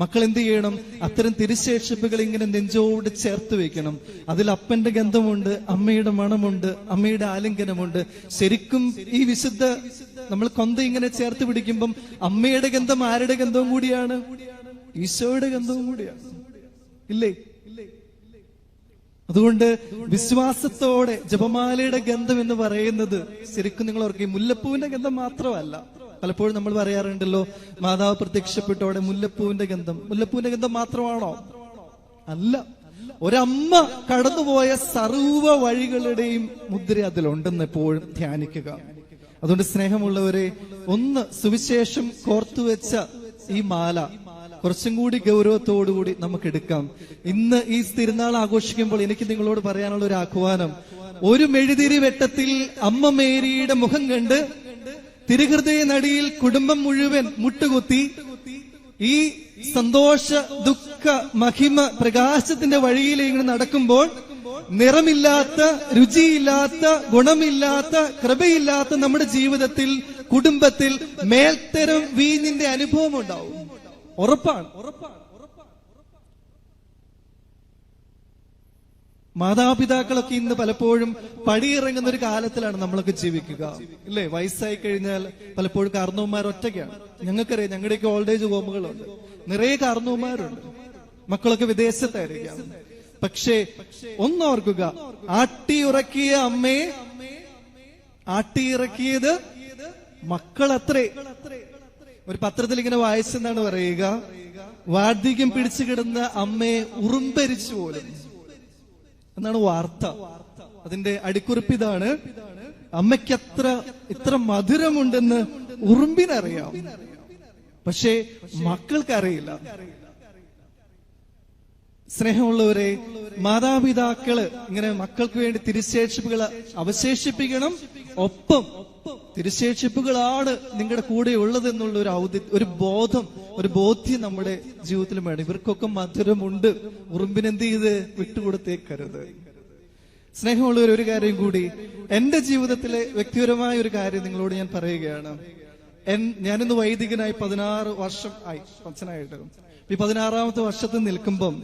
മക്കൾ എന്ത് ചെയ്യണം? അത്തരം തിരുശേഷിപ്പുകൾ ഇങ്ങനെ നെഞ്ചോട് ചേർത്ത് വെക്കണം. അതിൽ അപ്പന്റെ ഗന്ധമുണ്ട് അമ്മയുടെ മണമുണ്ട് അമ്മയുടെ ആലിംഗനമുണ്ട്. ശരിക്കും ഈ വിശുദ്ധ നമ്മൾ കൊന്ത ഇങ്ങനെ ചേർത്ത് പിടിക്കുമ്പം അമ്മയുടെ ഗന്ധം ആരുടെ ഗന്ധവും കൂടിയാണ്? ഈശോയുടെ ഗന്ധവും കൂടിയാണ്. ഇല്ലേ? അതുകൊണ്ട് വിശ്വാസത്തോടെ ജപമാലയുടെ ഗന്ധം എന്ന് പറയുന്നത് ശരിക്കും നിങ്ങൾ ഓർക്കും മുല്ലപ്പൂവിന്റെ ഗന്ധം മാത്രമല്ല. പലപ്പോഴും നമ്മൾ പറയാറുണ്ടല്ലോ മാതാവ് പ്രത്യക്ഷപ്പെട്ടോടെ മുല്ലപ്പൂവിന്റെ ഗന്ധം. മുല്ലപ്പൂവിന്റെ ഗന്ധം മാത്രമാണോ? അല്ല. ഒരമ്മ കടന്നുപോയ സർവ വഴികളുടെയും മുദ്ര അതിലുണ്ടെന്ന് എപ്പോഴും ധ്യാനിക്കുക. അതുകൊണ്ട് സ്നേഹമുള്ളവരെ ഒന്ന് സുവിശേഷം കോർത്തുവെച്ച ഈ മാല കുറച്ചും കൂടി ഗൗരവത്തോടുകൂടി നമുക്ക് എടുക്കാം. ഇന്ന് ഈ തിരുനാൾ ആഘോഷിക്കുമ്പോൾ എനിക്ക് നിങ്ങളോട് പറയാനുള്ള ഒരു ആഹ്വാനം. ഒരു മെഴുതിരി വെട്ടത്തിൽ അമ്മ മേരിയുടെ മുഖം കണ്ട് തിരുഹൃദയ നടിയിൽ കുടുംബം മുഴുവൻ മുട്ടുകുത്തി ഈ സന്തോഷ ദുഃഖ മഹിമ പ്രകാശത്തിന്റെ വഴിയിൽ ഇങ്ങനെ നടക്കുമ്പോൾ നിറമില്ലാത്ത രുചിയില്ലാത്ത ഗുണമില്ലാത്ത കൃപയില്ലാത്ത നമ്മുടെ ജീവിതത്തിൽ കുടുംബത്തിൽ മേൽത്തരം വീഞ്ഞിന്റെ അനുഭവം ഉണ്ടാവും. ഉറപ്പാണ്. മാതാപിതാക്കളൊക്കെ ഇന്ന് പലപ്പോഴും പടിയിറങ്ങുന്ന ഒരു കാലത്തിലാണ് നമ്മളൊക്കെ ജീവിക്കുക. ഇല്ലേ? വയസ്സായി കഴിഞ്ഞാൽ പലപ്പോഴും കാർന്നവന്മാർ ഒറ്റയ്ക്കാണ്. ഞങ്ങൾക്കറിയാം ഞങ്ങളുടെയൊക്കെ ഓൾഡ് ഏജ് ഹോമുകളുണ്ട് നിറയെ കാർന്നവന്മാരുണ്ട് മക്കളൊക്കെ വിദേശത്തായിരിക്കാം പക്ഷേ ഒന്നോർക്കുക ആട്ടിയുറക്കിയ അമ്മയെ ആട്ടിയിറക്കിയത് മക്കളത്രേ. ഒരു പത്രത്തിൽ ഇങ്ങനെ വായിച്ചെന്നാണ് പറയുക വാർദ്ധക്യം പിടിച്ചു കിടന്ന അമ്മയെ ഉറുമ്പരിച്ചു പോലും. എന്നാണ് വാർത്ത. അതിന്റെ അടിക്കുറിപ്പ് ഇതാണ് അമ്മയ്ക്ക് അത്ര ഇത്ര മധുരമുണ്ടെന്ന് ഉറുമ്പിനറിയാം. പക്ഷേ മക്കൾക്കറിയില്ല. സ്നേഹമുള്ളവരെ മാതാപിതാക്കൾ ഇങ്ങനെ മക്കൾക്ക് വേണ്ടി തിരുശേഷിപ്പുകൾ അവശേഷിപ്പിക്കണം. ഒപ്പം തിരുശേഷിപ്പുകളാണ് നിങ്ങളുടെ കൂടെ ഉള്ളത് എന്നുള്ള ഒരു ഔദി ഒരു ബോധം ഒരു ബോധ്യം നമ്മുടെ ജീവിതത്തിൽ വേണം ഇവർക്കൊക്കെ മധുരമുണ്ട്. ഉറുമ്പിനെന്ത് ചെയ്ത് വിട്ടുകൊടുത്തേക്കരുത്. സ്നേഹമുള്ളവർ ഒരു കാര്യം കൂടി. എന്റെ ജീവിതത്തിലെ വ്യക്തിപരമായ ഒരു കാര്യം നിങ്ങളോട് ഞാൻ പറയുകയാണ്. ഞാനിന്ന് വൈദികനായി പതിനാറ് വർഷം ആയി. അച്ഛനായിട്ട് ഈ പതിനാറാമത്തെ വർഷത്തിൽ നിൽക്കുമ്പം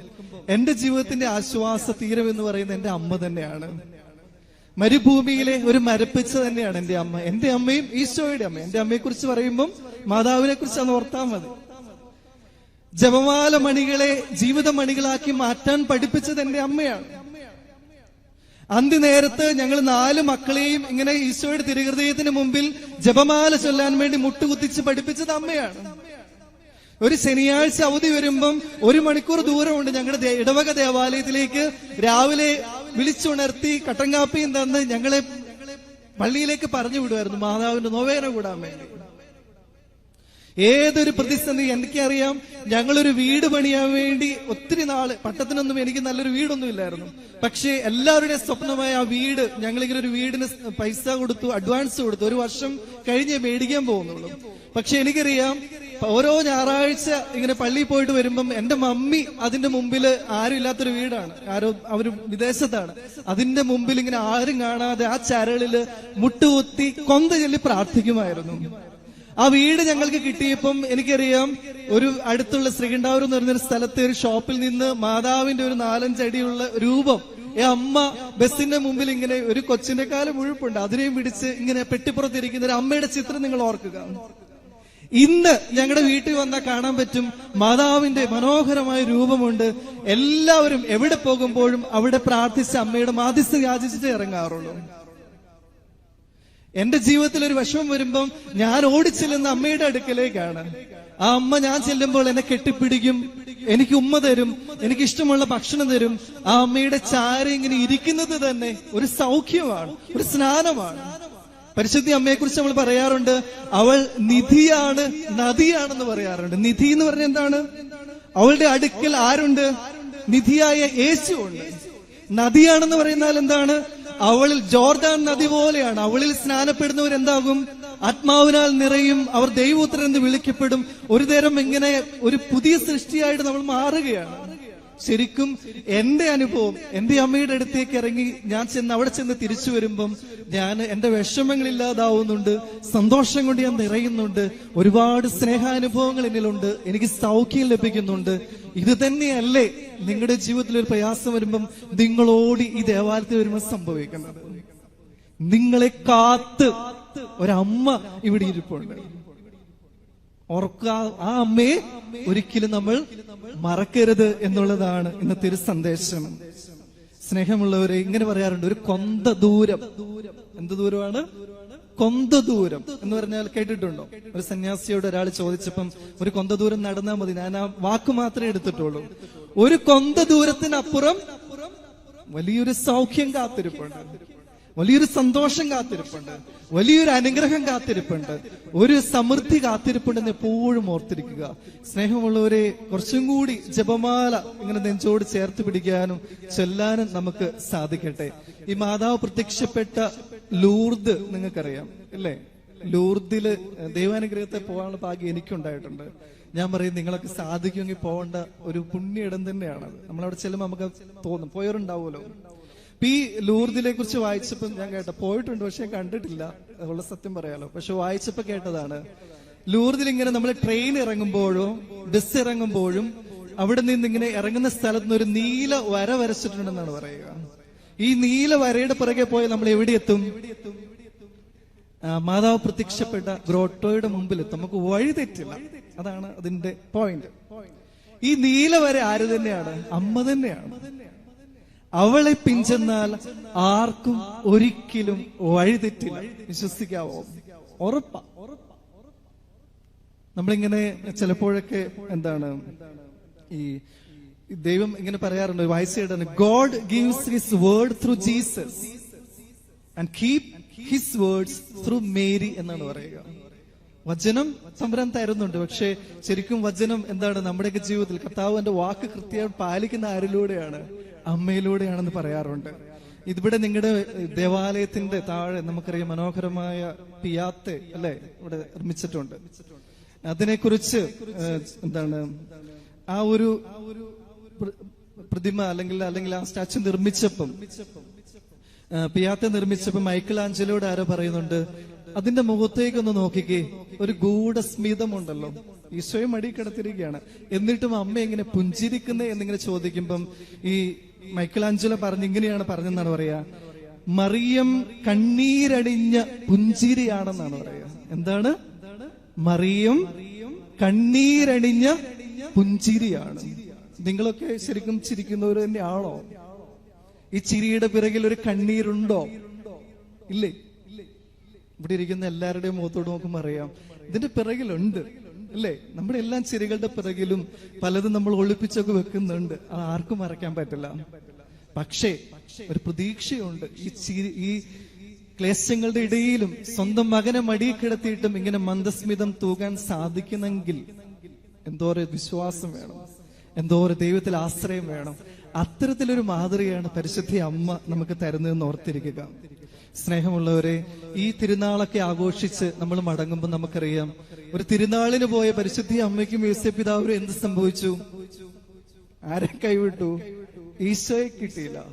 എന്റെ ജീവിതത്തിന്റെ ആശ്വാസ തീരം എന്ന് പറയുന്നത് എന്റെ അമ്മ തന്നെയാണ്. മരുഭൂമിയിലെ ഒരു മരപ്പിച്ച തന്നെയാണ് എന്റെ അമ്മ. എന്റെ അമ്മയും ഈശോയുടെ അമ്മ. എന്റെ അമ്മയെ കുറിച്ച് പറയുമ്പം മാതാവിനെ കുറിച്ച് അന്ന് ഓർത്താൽ മതി. ജപമാല മണികളെ ജീവിത മണികളാക്കി മാറ്റാൻ പഠിപ്പിച്ചത് എന്റെ അമ്മയാണ്. അന്ത്യനേരത്ത് ഞങ്ങൾ നാല് മക്കളെയും ഇങ്ങനെ ഈശോയുടെ തിരുഹൃദയത്തിന് മുമ്പിൽ ജപമാല ചൊല്ലാൻ വേണ്ടി മുട്ടുകുത്തിച്ച് പഠിപ്പിച്ചത് അമ്മയാണ്. ഒരു ശനിയാഴ്ച അവധി വരുമ്പം ഒരു മണിക്കൂർ ദൂരമുണ്ട് ഞങ്ങളുടെ ഇടവക ദേവാലയത്തിലേക്ക് രാവിലെ വിളിച്ചുണർത്തി കട്ടൻകാപ്പിയും തന്ന് ഞങ്ങളെ പള്ളിയിലേക്ക് പറഞ്ഞു വിടുമായിരുന്നു. മാതാവിന്റെ നോവേന കൂടാൻ വേണ്ടി. ഏതൊരു പ്രതിസന്ധി എനിക്കറിയാം. ഞങ്ങളൊരു വീട് പണിയാൻ വേണ്ടി ഒത്തിരി നാൾ പട്ടത്തിനൊന്നും എനിക്ക് നല്ലൊരു വീടൊന്നും ഇല്ലായിരുന്നു. പക്ഷേ എല്ലാവരുടെയും സ്വപ്നമായ ആ വീട് ഞങ്ങളിങ്ങനെ ഒരു വീടിന് പൈസ കൊടുത്തു അഡ്വാൻസ് കൊടുത്തു. ഒരു വർഷം കഴിഞ്ഞേ മേടിക്കാൻ പോകുന്നുള്ളൂ. പക്ഷെ എനിക്കറിയാം ഓരോ ഞായറാഴ്ച ഇങ്ങനെ പള്ളിയിൽ പോയിട്ട് വരുമ്പം എന്റെ മമ്മി അതിന്റെ മുമ്പിൽ ആരും ഇല്ലാത്തൊരു വീടാണ്. ആരോ അവർ വിദേശത്താണ്. അതിന്റെ മുമ്പിൽ ഇങ്ങനെ ആരും കാണാതെ ആ ചരളിൽ മുട്ടുകുത്തി കൊന്ത ചൊല്ലി പ്രാർത്ഥിക്കുമായിരുന്നു. ആ വീട് ഞങ്ങൾക്ക് കിട്ടിയപ്പം എനിക്കറിയാം ഒരു അടുത്തുള്ള ശ്രീകണ്ഠാവൂർ എന്ന് ഒരു സ്ഥലത്തെ ഒരു ഷോപ്പിൽ നിന്ന് മാതാവിന്റെ ഒരു നാലഞ്ചടിയുള്ള രൂപം ഈ അമ്മ ബസ്സിന്റെ മുമ്പിൽ ഇങ്ങനെ ഒരു കൊച്ചിന്റെ കാലം മുഴുപ്പുണ്ട്. അതിനെയും പിടിച്ച് ഇങ്ങനെ പെട്ടിപ്പുറത്തിരിക്കുന്ന ഒരു അമ്മയുടെ ചിത്രം നിങ്ങൾ ഓർക്കുക. ഇന്ന് ഞങ്ങളുടെ വീട്ടിൽ വന്നാൽ കാണാൻ പറ്റും മാതാവിന്റെ മനോഹരമായ രൂപമുണ്ട്. എല്ലാവരും എവിടെ പോകുമ്പോഴും അവിടെ പ്രാർത്ഥിച്ച് അമ്മയുടെ മാധ്യസ്ഥ യാചിച്ചിട്ട് ഇറങ്ങാറുള്ളൂ. എന്റെ ജീവിതത്തിൽ ഒരു വിഷമം വരുമ്പം ഞാൻ ഓടിച്ചെല്ലുന്ന അമ്മയുടെ അടുക്കലേക്കാണ്. ആ അമ്മ ഞാൻ ചെല്ലുമ്പോൾ എന്നെ കെട്ടിപ്പിടിക്കും എനിക്ക് ഉമ്മ തരും എനിക്ക് ഇഷ്ടമുള്ള ഭക്ഷണം തരും. ആ അമ്മയുടെ ചാര ഇങ്ങനെ ഇരിക്കുന്നത് തന്നെ ഒരു സൗഖ്യമാണ് ഒരു സ്നാനമാണ്. പരിശുദ്ധി അമ്മയെ കുറിച്ച് നമ്മൾ പറയാറുണ്ട്. അവൾ നിധിയാണ് നദിയാണെന്ന് പറയാറുണ്ട്. നിധി എന്ന് പറഞ്ഞ എന്താണ്? അവളുടെ അടുക്കൽ ആരുണ്ട്? നിധിയായ യേശു ഉണ്ട്. നദിയാണെന്ന് പറയുന്നാൽ എന്താണ്? അവളിൽ ജോർദാൻ നദി പോലെയാണ്. അവളിൽ സ്നാനപ്പെടുന്നവർ എന്താകും? ആത്മാവിനാൽ നിറയും. അവർ ദൈവോത്തരൻ എന്ന് വിളിക്കപ്പെടും. ഒരു നേരം ഇങ്ങനെ ഒരു പുതിയ സൃഷ്ടിയായിട്ട് നമ്മൾ മാറുകയാണ്. ശരിക്കും എന്റെ അനുഭവം എന്റെ അമ്മയുടെ അടുത്തേക്ക് ഇറങ്ങി ഞാൻ ചെന്ന് അവിടെ ചെന്ന് തിരിച്ചു വരുമ്പം ഞാൻ എന്റെ വിഷമങ്ങൾ ഇല്ലാതാവുന്നുണ്ട് സന്തോഷം കൊണ്ട് ഞാൻ നിറയുന്നുണ്ട് ഒരുപാട് സ്നേഹാനുഭവങ്ങൾ എന്നിലുണ്ട് എനിക്ക് സൗഖ്യം ലഭിക്കുന്നുണ്ട്. ഇത് തന്നെയല്ലേ നിങ്ങളുടെ ജീവിതത്തിൽ ഒരു പ്രയാസം വരുമ്പം നിങ്ങളോടി ഈ ദേവാലയത്തിൽ വരുമ്പോൾ സംഭവിക്കുന്നത്. നിങ്ങളെ കാത്ത് ഒരമ്മ ഇവിടെ ഇരിപ്പുണ്ട്. ഓർക്കുക ആ അമ്മയെ ഒരിക്കലും നമ്മൾ മറക്കരുത് എന്നുള്ളതാണ് ഇന്നത്തെ ഒരു സന്ദേശം. സ്നേഹമുള്ളവരെ ഇങ്ങനെ പറയാറുണ്ട് ഒരു കൊന്ത ദൂരം. എന്ത് ദൂരമാണ്? കൊന്ത ദൂരം എന്ന് പറഞ്ഞാൽ കേട്ടിട്ടുണ്ടോ? ഒരു സന്യാസിയോട് ഒരാൾ ചോദിച്ചപ്പം ഒരു കൊന്ത ദൂരം നടന്നാൽ മതി ഞാൻ ആ വാക്ക് മാത്രമേ എടുത്തിട്ടുള്ളൂ. ഒരു കൊന്ത ദൂരത്തിനപ്പുറം വലിയൊരു സൗഖ്യം കാത്തിരിപ്പുണ്ട്. വലിയൊരു സന്തോഷം കാത്തിരിപ്പുണ്ട്. വലിയൊരു അനുഗ്രഹം കാത്തിരിപ്പുണ്ട്. ഒരു സമൃദ്ധി കാത്തിരിപ്പുണ്ട് എന്ന് എപ്പോഴും ഓർത്തിരിക്കുക. സ്നേഹമുള്ളവരെ കുറച്ചും കൂടി ജപമാല ഇങ്ങനെ നെഞ്ചോട് ചേർത്ത് പിടിക്കാനും ചൊല്ലാനും നമുക്ക് സാധിക്കട്ടെ. ഈ മാതാവ് പ്രത്യക്ഷപ്പെട്ട ലൂർദ് നിങ്ങൾക്കറിയാം അല്ലേ? ലൂർദിൽ ദൈവാനുഗ്രഹത്തെ പോകാനുള്ള ഭാഗ്യം എനിക്കുണ്ടായിട്ടുണ്ട്. ഞാൻ പറയും നിങ്ങളൊക്കെ സാധിക്കുമെങ്കിൽ പോകേണ്ട ഒരു പുണ്യ ഇടം തന്നെയാണ് നമ്മളവിടെ ചെല്ലുമ്പോൾ നമുക്ക് തോന്നും പോയവരുണ്ടാവുമല്ലോ. ഈ ലൂർദിനെ കുറിച്ച് വായിച്ചപ്പോൾ ഞാൻ കേട്ട പോയിട്ടുണ്ട് പക്ഷെ കണ്ടിട്ടില്ല. അതുള്ള സത്യം പറയാലോ. പക്ഷെ വായിച്ചപ്പോ കേട്ടതാണ്. ലൂർദിൽ ഇങ്ങനെ നമ്മൾ ട്രെയിൻ ഇറങ്ങുമ്പോഴോ ബസ് ഇറങ്ങുമ്പോഴും അവിടെ നിന്ന് ഇങ്ങനെ ഇറങ്ങുന്ന സ്ഥലത്ത് നിന്ന് ഒരു നീല വര വരച്ചിട്ടുണ്ടെന്നാണ് പറയുക. ഈ നീല വരയുടെ പുറകെ പോയി നമ്മൾ എവിടെ എത്തും? മാതാവ് പ്രത്യക്ഷപ്പെട്ട ഗ്രോട്ടോയുടെ മുമ്പിൽ എത്തും നമുക്ക് വഴി തെറ്റില്ല. അതാണ് അതിന്റെ പോയിന്റ് ഈ നീല വര ആര് തന്നെയാണ്? അമ്മ തന്നെയാണ്. അവളെ പിഞ്ചെന്നാൽ ആർക്കും ഒരിക്കലും വഴിതെറ്റില്ല. വിശ്വസിക്കാവോ? ഉറപ്പ. നമ്മളിങ്ങനെ ചിലപ്പോഴൊക്കെ എന്താണ് ഈ ദൈവം ഇങ്ങനെ പറയാറുണ്ട് വായിച്ചിട്ടാണ് God gives his word through Jesus and keep his words through Mary എന്നാണ് പറയുക. വചനം സംരം തരുന്നുണ്ട് പക്ഷെ ശരിക്കും വചനം എന്താണ് നമ്മുടെയൊക്കെ ജീവിതത്തിൽ? കർത്താവ് എന്റെ വാക്ക് കൃത്യമായി പാലിക്കുന്ന ആരിലൂടെയാണ്. അമ്മയിലൂടെയാണെന്ന് പറയാറുണ്ട്. ഇവിടെ നിങ്ങളുടെ ദേവാലയത്തിന്റെ താഴെ നമുക്കറിയാം മനോഹരമായ പിയാത്ത് അല്ലെ? ഇവിടെ നിർമ്മിച്ചിട്ടുണ്ട്. അതിനെക്കുറിച്ച് എന്താണ് ആ ഒരു പ്രതിമ അല്ലെങ്കിൽ അല്ലെങ്കിൽ ആ സ്റ്റാച്ചു നിർമ്മിച്ചപ്പം പിയാത്ത നിർമ്മിച്ചപ്പോൾ നിർമ്മിച്ചപ്പോ മൈക്കിൾ ആഞ്ചലോട് ആരോ പറയുന്നുണ്ട് അതിന്റെ മുഖത്തേക്ക് ഒന്ന് നോക്കിക്കേ ഒരു ഗൂഢസ്മിതമുണ്ടല്ലോ. ഈശോയെ മടി കിടത്തിരിക്കുകയാണ് എന്നിട്ടും അമ്മ എങ്ങനെ പുഞ്ചിരിക്കുന്നേ എന്നിങ്ങനെ ചോദിക്കുമ്പം ഈ മൈക്കിൾ ആഞ്ചല പറഞ്ഞ് ഇങ്ങനെയാണ് പറഞ്ഞെന്നാണ് പറയാ. മറിയം കണ്ണീരടിഞ്ഞ പുഞ്ചിരിയാണെന്നാണ് പറയാ. എന്താണ്? മറിയം കണ്ണീരടിഞ്ഞ പുഞ്ചിരിയാണ്. നിങ്ങളൊക്കെ ശരിക്കും ചിരിക്കുന്നവർ തന്നെയാണോ? ഈ ചിരിയുടെ പിറകിൽ ഒരു കണ്ണീരുണ്ടോ? ഇല്ലേ? ഇവിടെ ഇരിക്കുന്ന എല്ലാവരുടെയും മുഖത്തോട് നോക്കുമ്പോൾ അറിയാം. ഇതിന്റെ പിറകിലുണ്ട്. അല്ലേ? നമ്മുടെ എല്ലാ ചിരികളുടെ പിറകിലും പലതും നമ്മൾ ഒളിപ്പിച്ചൊക്കെ വെക്കുന്നുണ്ട്. അത് ആർക്കും മറക്കാൻ പറ്റില്ല. പക്ഷേ ഒരു പ്രതീക്ഷയുണ്ട്. ഈ ചിരി ഈ ക്ലേശങ്ങളുടെ ഇടയിലും സ്വന്തം മകനെ മടിയിൽ കിടത്തിയിട്ടും ഇങ്ങനെ മന്ദസ്മിതം തൂകാൻ സാധിക്കുന്നെങ്കിൽ എന്തോരം വിശ്വാസം വേണം. എന്തോരം ദൈവത്തിൽ ആശ്രയം വേണം. അത്തരത്തിലൊരു മാതൃകയാണ് പരിശുദ്ധി അമ്മ നമുക്ക് തരുന്നതെന്ന് ഓർത്തിരിക്കുക. സ്നേഹമുള്ളവരെ ഈ തിരുനാളൊക്കെ ആഘോഷിച്ച് നമ്മൾ മടങ്ങുമ്പോൾ നമുക്കറിയാം ഒരു തിരുനാളിന് പോയ പരിശുദ്ധി അമ്മയ്ക്കും യേശു പിതാവിനും എന്ത് സംഭവിച്ചു? ആരെ കൈവിട്ടു? ഈശോയെ കിട്ടിയില്ല.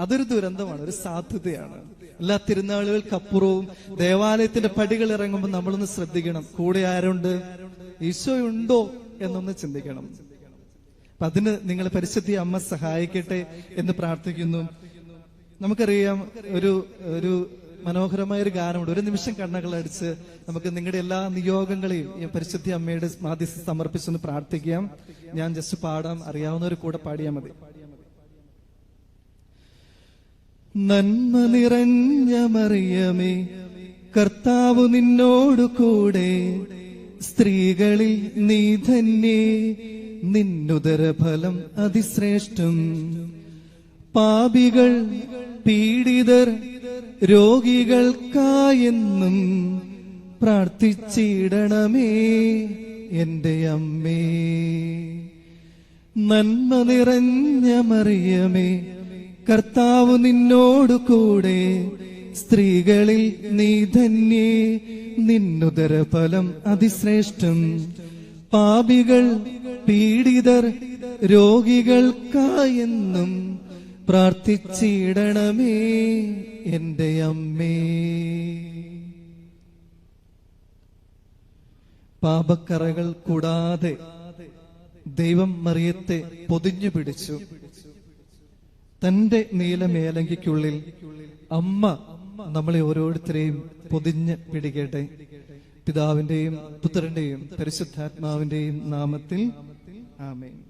അതൊരു ദുരന്തമാണ് ഒരു സാധ്യതയാണ്. എല്ലാ തിരുനാളുകൾക്കപ്പുറവും ദേവാലയത്തിന്റെ പടികൾ ഇറങ്ങുമ്പോൾ നമ്മളൊന്ന് ശ്രദ്ധിക്കണം കൂടെ ആരുണ്ട്? ഈശോയുണ്ടോ എന്നൊന്ന് ചിന്തിക്കണം. അപ്പൊ അതിന് നിങ്ങൾ പരിശുദ്ധി അമ്മ സഹായിക്കട്ടെ എന്ന് പ്രാർത്ഥിക്കുന്നു. നമുക്കറിയാം ഒരു ഒരു മനോഹരമായ ഒരു ഗാനമുണ്ട്. ഒരു നിമിഷം കണ്ണുകളടിച്ച് നമുക്ക് നിങ്ങളുടെ എല്ലാ നിയോഗങ്ങളെയും പരിശുദ്ധി അമ്മയുടെ മാധ്യസ്ഥ സമർപ്പിച്ചൊന്ന് പ്രാർത്ഥിക്കാം. ഞാൻ ജസ്റ്റ് പാടാം. അറിയാവുന്നവർ കൂടെ പാടിയാൽ മതി. നന്മ നിറഞ്ഞ മറിയമേ കർത്താവ് നിന്നോടു കൂടെ സ്ത്രീകളിൽ നീ ധന്യേ നിന്നുദരഫലം അതിശ്രേഷ്ഠം. പാപികൾ പീഡിതർ രോഗികൾക്കായെന്നും പ്രാർത്ഥിച്ചിടണമേ എന്റെ അമ്മേ. നന്മ നിറഞ്ഞ മറിയമേ കർത്താവ് നിന്നോടു കൂടെ സ്ത്രീകളിൽ നീ ധന്യേ. നിന്നുതര ഫലം അതിശ്രേഷ്ഠം. പാപികൾ പീഡിതർ രോഗികൾക്കായെന്നും പ്രാർത്ഥിച്ചിടണമേ എന്റെ അമ്മേ. പാപക്കറകൾ കൂടാതെ ദൈവം മറിയത്തെ പൊതിഞ്ഞു പിടിച്ചു. തന്റെ നീലമേലങ്കിക്കുള്ളിൽ അമ്മ നമ്മളെ ഓരോരുത്തരെയും പൊതിഞ്ഞ് പിടിക്കട്ടെ. പിതാവിന്റെയും പുത്രന്റെയും പരിശുദ്ധാത്മാവിന്റെയും നാമത്തിൽ ആമേൻ.